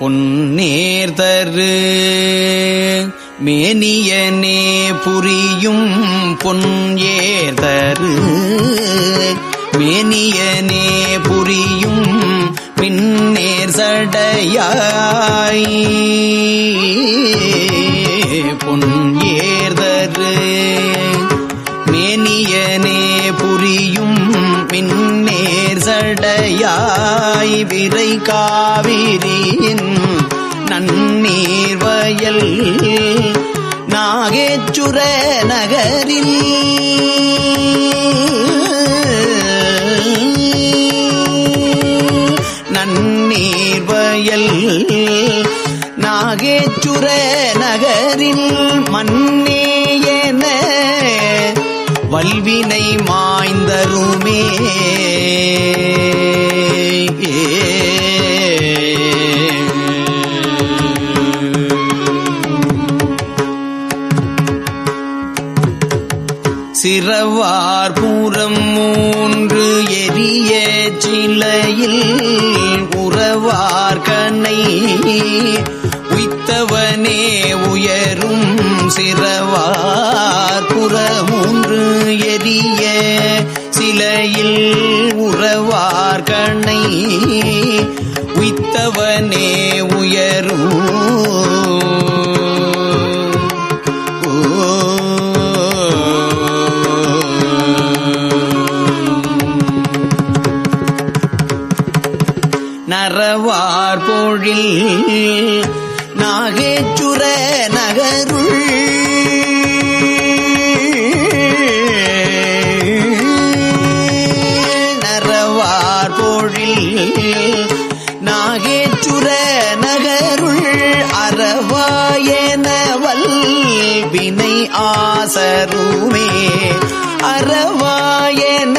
பொன்னேர்தரு மேனியனே புரியும் பொன் ஏதரு மேனியனே புரியும் பின்னேர் சடையாய். பொன் ஏர்தரு மேனியனே புரியும் பின்னேர் சடையாய். விரை காவி நீர்வயல் நாகேச்சுர நகரில் நன்னீர்வயல் நாகேச்சுர நகரில் மன்னேயன வல்வினை மாய்ந்தருமே. சிறவார் பூரம் மூன்று எரிய சிலையில் உறவார் கண்ணை. உய்த்தவனே உயரும் சிறவார் புறமூன்று எரிய சிலையில் உறவார் கண்ணை. உய்த்தவனே உயரும் நரவார் நாகேச்சுர நகருள் நரவார் பொழில் நாகேச்சுர நகருள் அறவாயனவல் வினை ஆசருமே. அறவாயன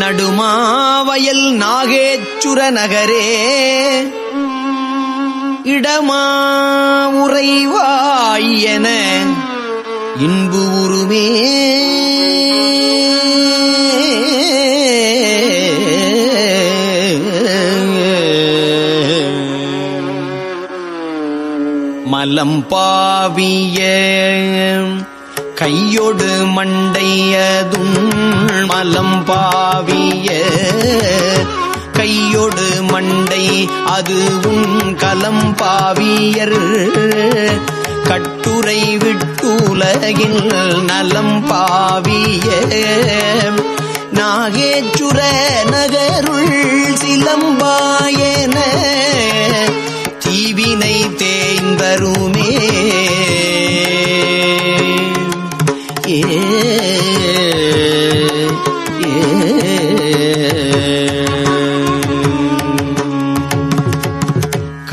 நடுமாவயல் நாகேச்சுர நகரே இடமா உறைவாயன இன்பு உருமே. மலம் பாவிய கையொடு மண்டையதும் மலம் பாவிய கையொடு மண்டை அது உன் கலம் பாவியர். கட்டுரை விட்டுலகில் நலம் பாவிய நாகேச்சுர நகருள் சிலம்பாயன தீவினை தேய்ந்தருமே. ஏ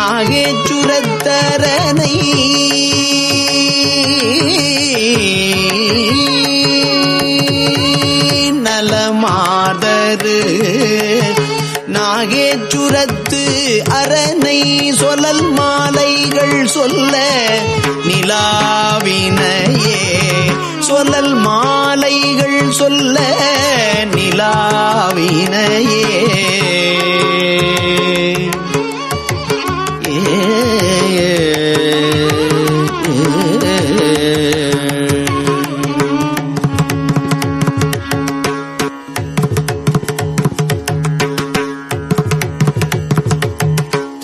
நாகேச்சுரத்தரனை நலமாதரு நாகேச்சுரத்து அரணை சொல்லல் மாலைகள் சொல்ல நிலாவினையே. சொல்லல் மாலைகள் சொல்ல நிலாவினையே.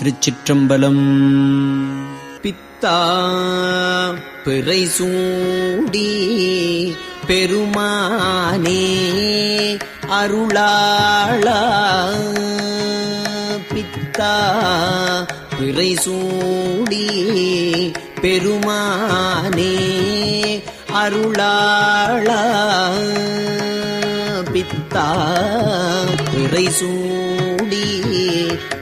திருச்சிற்றம்பலம். பித்தா பிறை சூடி பெருமானே அருளாளா. பித்தா பிறை சூடி பெருமானே அருளாளா. பித்தா பிறை சூடி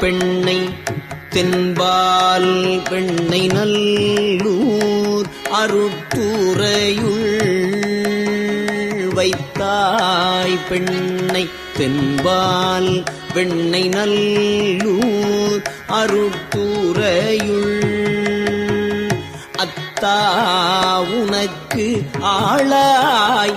பெண்ணை தென்பால் பெண்ணை நல்லூர் அருத்துறையுள் வைத்தாய் பெண்ணை தென்பால் பெண்ணை நல்லூர் அருத்துறையுள் அத்தா உனக்கு ஆளாய்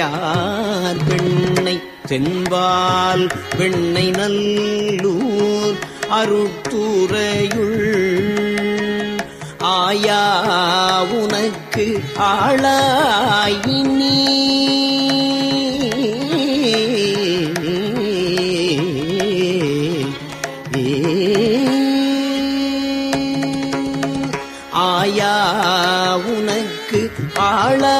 வேயார் பெண்ணை தென்பால் பெண்ணை நல்லூர் அருட்டுறையுள் ஆயா உனக்கு ஆளாயினி. ஆயா உனக்கு ஆளா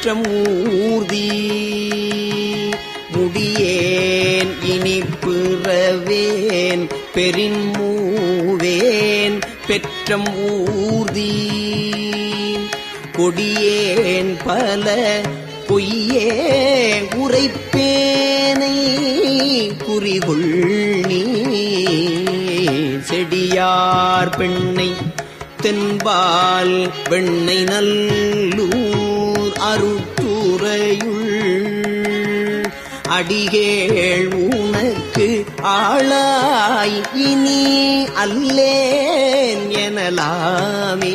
முற்றம் ஊர்தி முடியேன் இனி பிறவேன் பெரின்மூவேன் பெற்றம் ஊர்தி. கொடியேன் பல பொய்யே உரைப்பேனை குறிகொள் நீ. செடியார் பெண்ணை தென்பால் வெண்ணை நல்லூர். அருத்துறையுள் அடிகேள் உனக்கு ஆளாய் இனி அல்லேன் எனலாமே.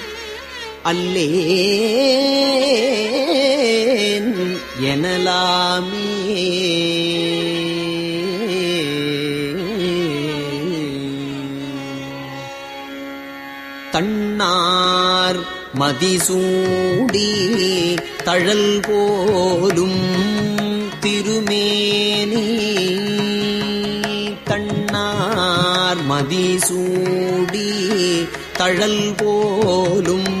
அல்லேன் எனலாமே. தன்னார் மதிசூடி தழல் போலும் திருமேனி. தன்னார் மதிசூடி தழல் போலும்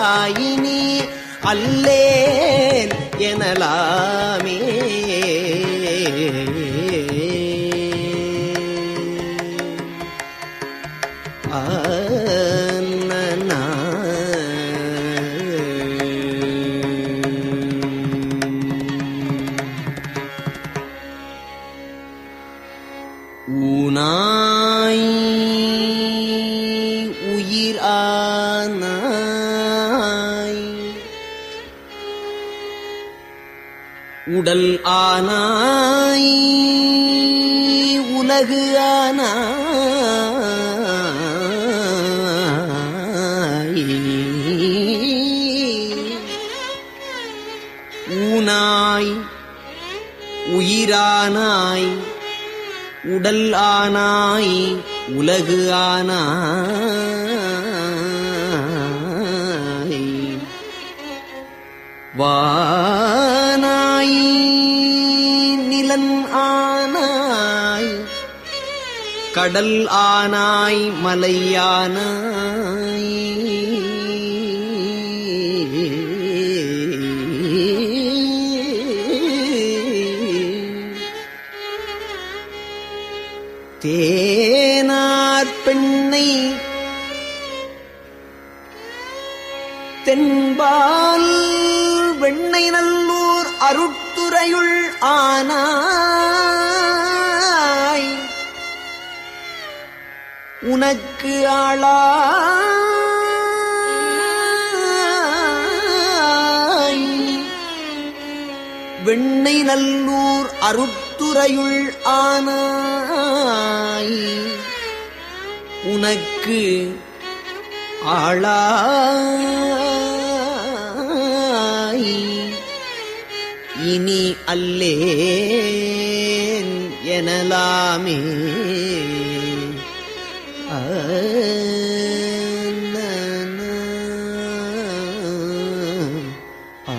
தாயினி அல்லேன் எனலாமே. ஊனாய் உயிர் ஆன உடல் ஆனாய் உலகு ஆனாய். ஊனாய் உயிரானாய் உடல் ஆனாய் உலகு ஆனாய். வா கடல் ஆனாய் மலையானாய் தேனார் பெண்ணை தென்பால் வெண்ணை நல்லூர் அருட்துறையுள் ஆனாய் உனக்கு ஆளா வெண்ணை நல்லூர் அருத்துறையுள் ஆனாய். உனக்கு ஆளாய். இனி அல்லே எனலாமே. ஆ, நா, நா, ஆ.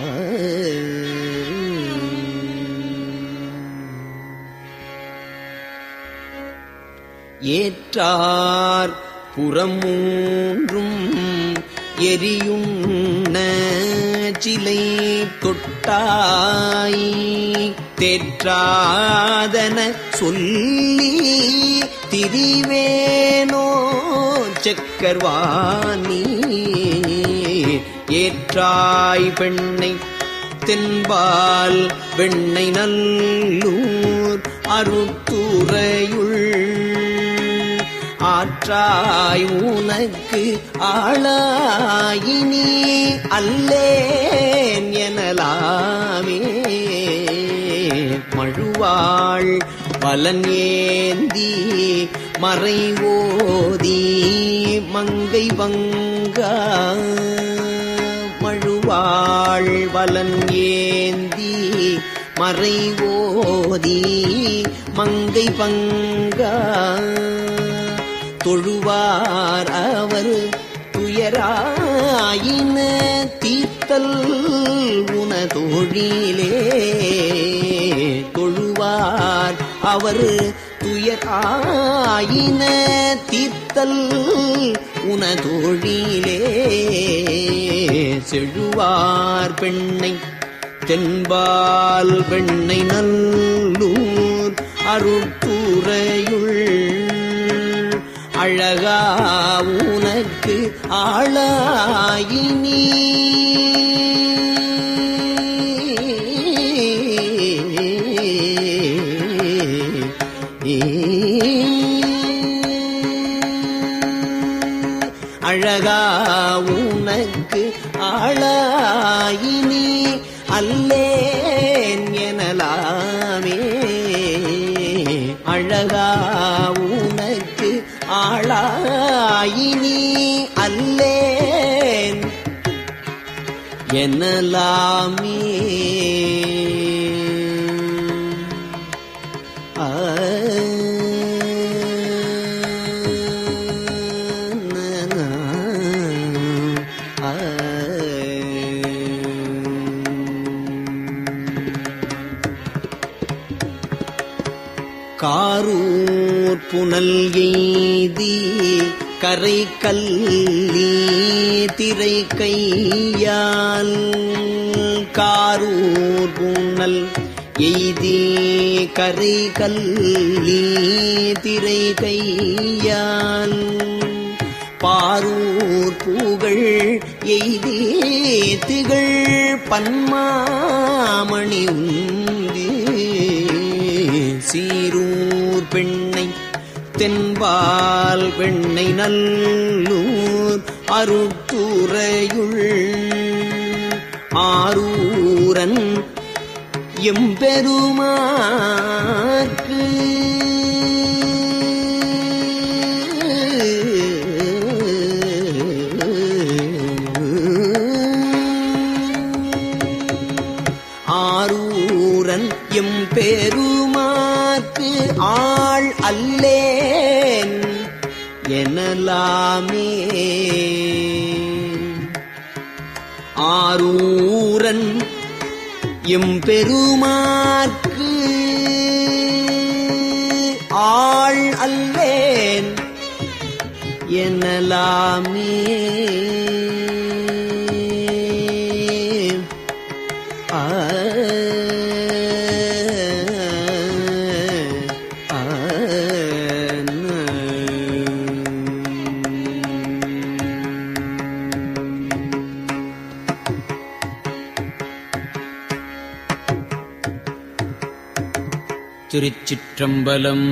ஏற்றார் புறமூன்றும் எரியுண்ண சிலை தொட்டாய் தேற்றாதன சொல்லி திரிவேனோ செக்கர்வாணி ஏற்றாய் பெண்ணை தென்பால் வெண்ணை நல்லூர் அருத்துறையுள் ஆற்றாய் உனக்கு ஆளாயினி அல்லேன் எனலாமே. மழுவாள் பலன் ஏந்தி மறை ஓதி மங்கை வங்க மழுவாள் வலன் ஏந்தி மறை ஓதி மங்கை பங்க தொழுவார் அவர் துயராயின தீர்த்தல் உனதொழிலே தொழுவார் அவர் ஆயின தீர்த்தல் உனதொழிலே. செழுவார் பெண்ணை தென்பால் பெண்ணை நல்லூர் அருட்துறையுள். அழகா உனக்கு ஆளாயினி ஆளாயினி அல்லேன். எனலாமே காரூர் புனல் எய்தி கரை கல்லி திரை கையால் காரூர் பூனல் எய்தி கரை கல்லி திரை கையால் பாரூர் பூகள் எய்தி திகழ் பன்மாமணி உந்தி சீரூர் பெண் தென்பால் வெண்ணை நல்லூர் அருட்டுறையுள் ஆரூரன் எம்பெருமாக்கு ஆரூரன் எம்பெருமாக்கு ஆள் அல்லே. எனலாமே. ஆரூரன் எம்பெருமாற்கு ஆள் அல்லேன். எனலாமே. திருச்சிற்றம்பலம்.